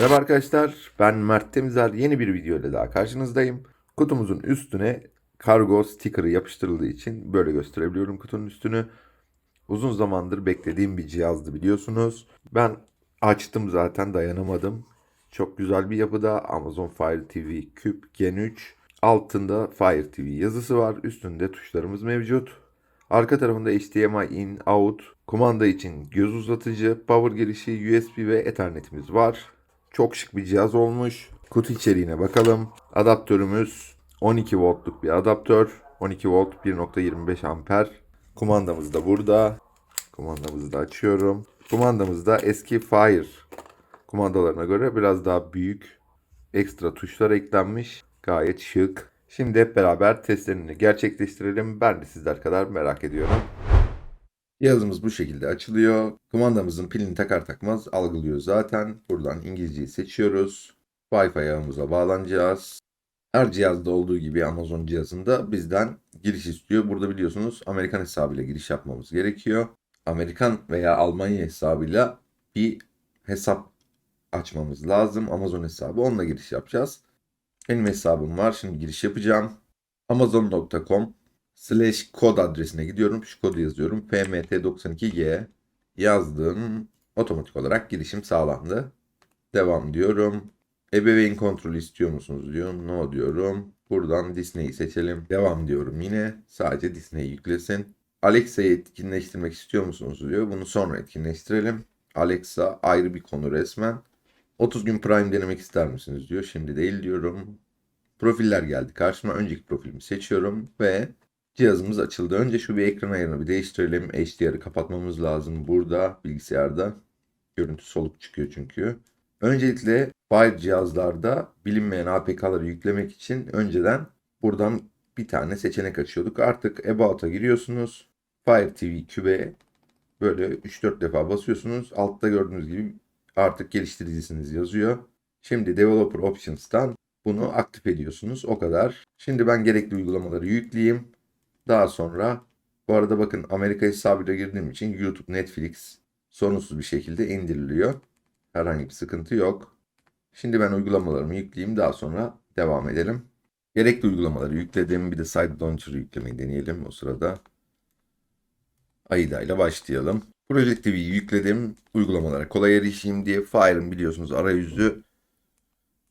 Merhaba arkadaşlar, ben Mert Temizler. Yeni bir video ile daha karşınızdayım. Kutumuzun üstüne kargo sticker'ı yapıştırıldığı için böyle gösterebiliyorum kutunun üstünü. Uzun zamandır beklediğim bir cihazdı biliyorsunuz. Ben açtım zaten dayanamadım. Çok güzel bir yapıda Amazon Fire TV Küp Gen 3. Altında Fire TV yazısı var. Üstünde tuşlarımız mevcut. Arka tarafında HDMI in, out, kumanda için göz uzatıcı, power girişi, USB ve Ethernet'imiz var. Çok şık bir cihaz olmuş. Kutu içeriğine bakalım. Adaptörümüz 12 voltluk bir adaptör. 12 volt 1.25 amper. Kumandamız da burada. Kumandamızı da açıyorum. Kumandamız da eski Fire kumandalarına göre biraz daha büyük. Ekstra tuşlar eklenmiş. Gayet şık. Şimdi hep beraber testlerini gerçekleştirelim. Ben de sizler kadar merak ediyorum. Cihazımız bu şekilde açılıyor. Kumandamızın pilini takar takmaz algılıyor zaten. Buradan İngilizceyi seçiyoruz. Wi-Fi ağımıza bağlanacağız. Her cihazda olduğu gibi Amazon cihazında bizden giriş istiyor. Burada biliyorsunuz Amerikan hesabıyla giriş yapmamız gerekiyor. Amerikan veya Almanya hesabıyla bir hesap açmamız lazım. Amazon hesabı onunla giriş yapacağız. Benim hesabım var. Şimdi giriş yapacağım. Amazon.com slash kod adresine gidiyorum. Şu kodu yazıyorum. PMT92G yazdım. Otomatik olarak girişim sağlandı. Devam diyorum. Ebeveyn kontrolü istiyor musunuz diyor. No diyorum. Buradan Disney'i seçelim. Devam diyorum yine. Sadece Disney yüklesin. Alexa'yı etkinleştirmek istiyor musunuz diyor. Bunu sonra etkinleştirelim. Alexa ayrı bir konu resmen. 30 gün Prime denemek ister misiniz diyor. Şimdi değil diyorum. Profiller geldi karşıma. Önceki profilimi seçiyorum ve cihazımız açıldı. Önce şu bir ekran ayarını bir değiştirelim. HDR'ı kapatmamız lazım burada bilgisayarda. Görüntü soluk çıkıyor çünkü. Öncelikle Fire cihazlarda bilinmeyen APK'ları yüklemek için önceden buradan bir tane seçenek açıyorduk. Artık About'a giriyorsunuz. Fire TV kübe böyle 3-4 defa basıyorsunuz. Altta gördüğünüz gibi artık geliştiricisiniz yazıyor. Şimdi Developer Options'tan bunu aktif ediyorsunuz. O kadar. Şimdi ben gerekli uygulamaları yükleyeyim. Daha sonra bu arada bakın Amerika hesabıyla girdiğim için YouTube, Netflix sorunsuz bir şekilde indiriliyor. Herhangi bir sıkıntı yok. Şimdi ben uygulamalarımı yükleyeyim. Daha sonra devam edelim. Gerekli uygulamaları yükledim. Bir de Side Launcher'ı yüklemeyi deneyelim o sırada. AIDA ile başlayalım. Project TV'yi yükledim. Uygulamalara kolay erişeyim diye. Fire'ın biliyorsunuz arayüzü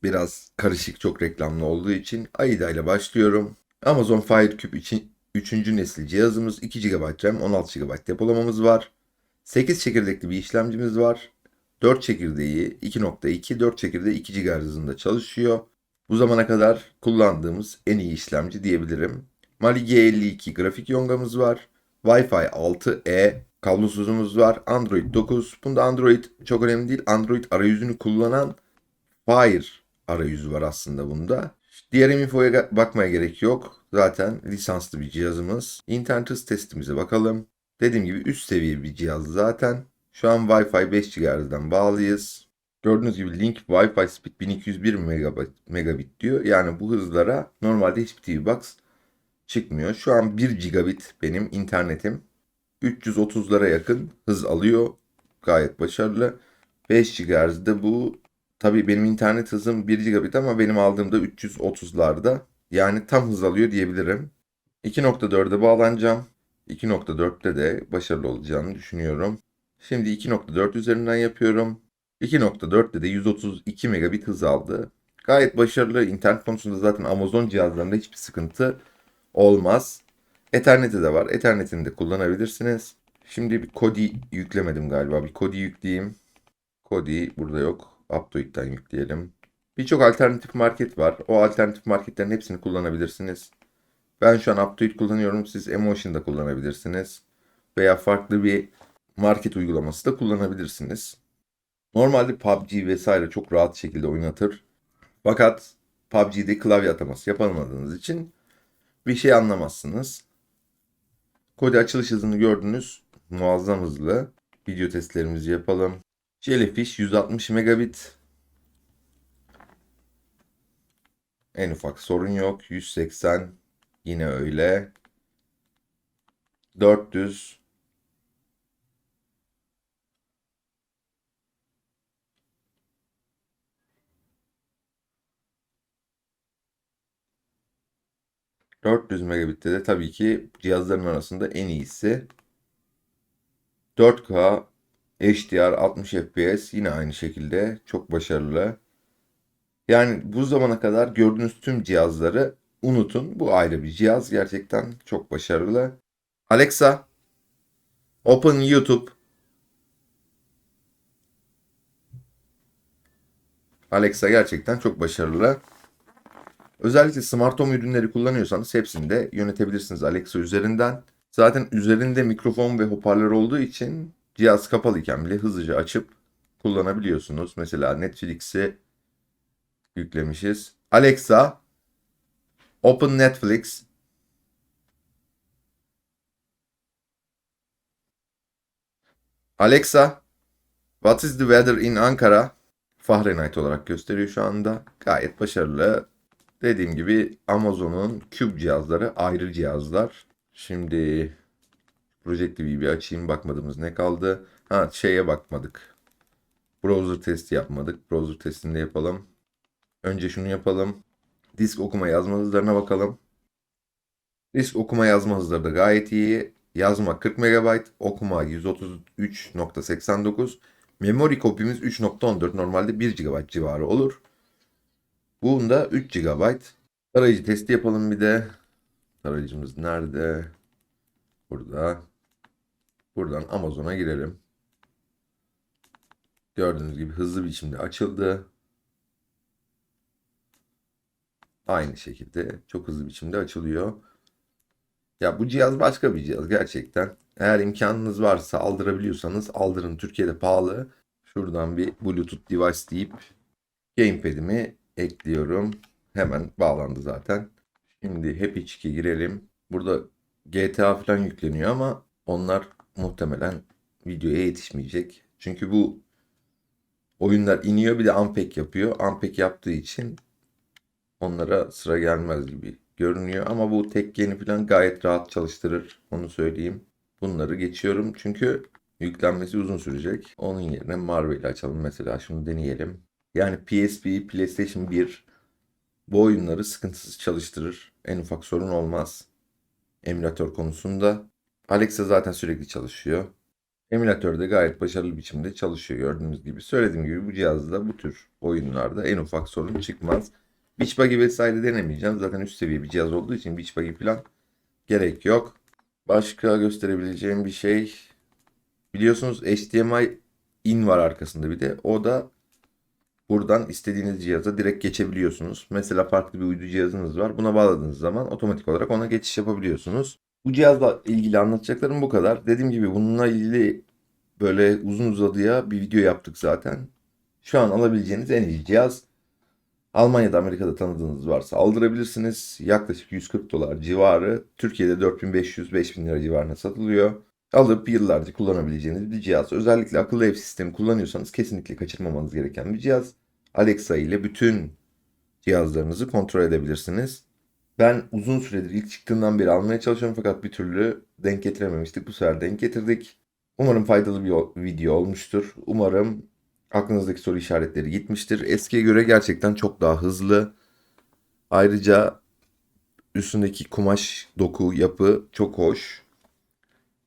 biraz karışık, çok reklamlı olduğu için AIDA ile başlıyorum. Amazon Fire Cube için 3. nesil cihazımız 2 GB RAM, 16 GB depolamamız var. 8 çekirdekli bir işlemcimiz var. 4 çekirdeği 2.2, 4 çekirdeği 2 GHz hızında çalışıyor. Bu zamana kadar kullandığımız en iyi işlemci diyebilirim. Mali G52 grafik yongamız var. Wi-Fi 6E kablosuzumuz var. Android 9. Bunda Android çok önemli değil. Android arayüzünü kullanan Fire arayüzü var aslında bunda. Diğer infoya bakmaya gerek yok. Zaten lisanslı bir cihazımız. İnternet hız testimize bakalım. Dediğim gibi üst seviye bir cihaz zaten. Şu an Wi-Fi 5 GHz'den bağlıyız. Gördüğünüz gibi link Wi-Fi speed 1201 megabit, diyor. Yani bu hızlara normalde hiçbir TV Box çıkmıyor. Şu an 1 gigabit benim internetim. 330'lara yakın hız alıyor. Gayet başarılı. 5 GHz'de bu tabii benim internet hızım 1 gigabit ama benim aldığımda 330'larda. Yani tam hız alıyor diyebilirim. 2.4'e bağlanacağım. 2.4'te de başarılı olacağını düşünüyorum. Şimdi 2.4 üzerinden yapıyorum. 2.4'te de 132 megabit hız aldı. Gayet başarılı. İnternet konusunda zaten Amazon cihazlarında hiçbir sıkıntı olmaz. Ethernet'i de var. Ethernet'ini de kullanabilirsiniz. Şimdi bir Kodi yüklemedim galiba. Bir Kodi yükleyeyim. Kodi burada yok. Aptoid'den yükleyelim. Birçok alternatif market var. O alternatif marketlerin hepsini kullanabilirsiniz. Ben şu an Aptoid kullanıyorum. Siz Emotion'da kullanabilirsiniz. Veya farklı bir market uygulaması da kullanabilirsiniz. Normalde PUBG vesaire çok rahat şekilde oynatır. Fakat PUBG'de klavye ataması yapamadığınız için bir şey anlamazsınız. Kode açılış hızını gördünüz. Muazzam hızlı. Video testlerimizi yapalım. Jellyfish 160 megabit. En ufak sorun yok. 180 yine öyle. 400 400 megabitte de tabii ki cihazların arasında en iyisi. 4K HDR 60 FPS yine aynı şekilde çok başarılı. Yani bu zamana kadar gördüğünüz tüm cihazları unutun. Bu ayrı bir cihaz. Gerçekten çok başarılı. Alexa, open YouTube. Alexa gerçekten çok başarılı. Özellikle smart home ürünleri kullanıyorsanız hepsini de yönetebilirsiniz Alexa üzerinden. Zaten üzerinde mikrofon ve hoparlör olduğu için cihaz kapalıyken bile hızlıca açıp kullanabiliyorsunuz. Mesela Netflix'i yüklemişiz. Alexa, open Netflix. Alexa, what is the weather in Ankara? Fahrenheit olarak gösteriyor şu anda. Gayet başarılı. Dediğim gibi Amazon'un Cube cihazları ayrı cihazlar. Şimdi Project TV'yi bir açayım. Bakmadığımız ne kaldı? Ha şeye bakmadık. Browser testi yapmadık. Browser testini de yapalım. Önce şunu yapalım. Disk okuma yazma hızlarına bakalım. Disk okuma yazma hızları da gayet iyi. Yazma 40 MB, okuma 133.89. Memory kopimiz 3.14 normalde 1 GB civarı olur. Bunda 3 GB. Tarayıcı testi yapalım bir de. Tarayıcımız nerede? Burada. Buradan Amazon'a girelim. Gördüğünüz gibi hızlı bir biçimde açıldı. Aynı şekilde çok hızlı biçimde açılıyor. Ya bu cihaz başka bir cihaz gerçekten. Eğer imkanınız varsa aldırabiliyorsanız aldırın. Türkiye'de pahalı. Şuradan bir Bluetooth device deyip gamepad'imi ekliyorum. Hemen bağlandı zaten. Şimdi Happy Chick'e girelim. Burada GTA falan yükleniyor ama onlar muhtemelen videoya yetişmeyecek. Çünkü bu oyunlar iniyor bir de unpack yapıyor. Unpack yaptığı için onlara sıra gelmez gibi görünüyor. Ama bu tek yeni falan gayet rahat çalıştırır. Onu söyleyeyim. Bunları geçiyorum çünkü yüklenmesi uzun sürecek. Onun yerine Marvel'i açalım mesela. Şunu deneyelim. Yani PSP, PlayStation 1 bu oyunları sıkıntısız çalıştırır. En ufak sorun olmaz. Emülatör konusunda. Alexa zaten sürekli çalışıyor. Emülatör de gayet başarılı biçimde çalışıyor gördüğünüz gibi. Söylediğim gibi bu cihazda bu tür oyunlarda en ufak sorun çıkmaz. Beach Buggy vesaire denemeyeceğim. Zaten üst seviye bir cihaz olduğu için Beach Buggy falan gerek yok. Başka gösterebileceğim bir şey. Biliyorsunuz HDMI in var arkasında bir de. O da buradan istediğiniz cihaza direkt geçebiliyorsunuz. Mesela farklı bir uydu cihazınız var. Buna bağladığınız zaman otomatik olarak ona geçiş yapabiliyorsunuz. Bu cihazla ilgili anlatacaklarım bu kadar. Dediğim gibi bununla ilgili böyle uzun uzadıya bir video yaptık zaten. Şu an alabileceğiniz en iyi cihaz. Almanya'da Amerika'da tanıdığınız varsa aldırabilirsiniz. Yaklaşık 140 dolar civarı. Türkiye'de 4500-5000 lira civarına satılıyor. Alıp yıllarca kullanabileceğiniz bir cihaz. Özellikle akıllı ev sistemi kullanıyorsanız kesinlikle kaçırmamanız gereken bir cihaz. Alexa ile bütün cihazlarınızı kontrol edebilirsiniz. Ben uzun süredir ilk çıktığından beri almaya çalışıyorum fakat bir türlü denk getirememiştik. Bu sefer denk getirdik. Umarım faydalı bir video olmuştur. Umarım aklınızdaki soru işaretleri gitmiştir. Eskiye göre gerçekten çok daha hızlı. Ayrıca üstündeki kumaş doku yapı çok hoş.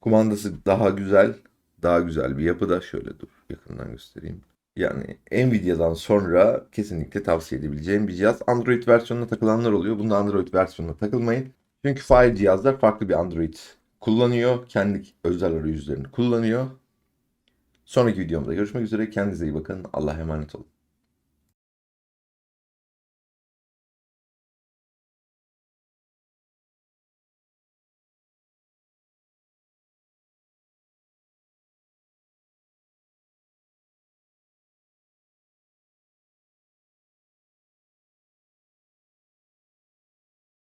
Kumandası daha güzel. Daha güzel bir yapıda. Şöyle dur yakından göstereyim. Yani Nvidia'dan sonra kesinlikle tavsiye edebileceğim bir cihaz. Android versiyonuna takılanlar oluyor. Bunda Android versiyonuna takılmayın. Çünkü Fire cihazlar farklı bir Android kullanıyor. Kendi özel arayüzlerini kullanıyor. Sonraki videomda görüşmek üzere. Kendinize iyi bakın. Allah'a emanet olun.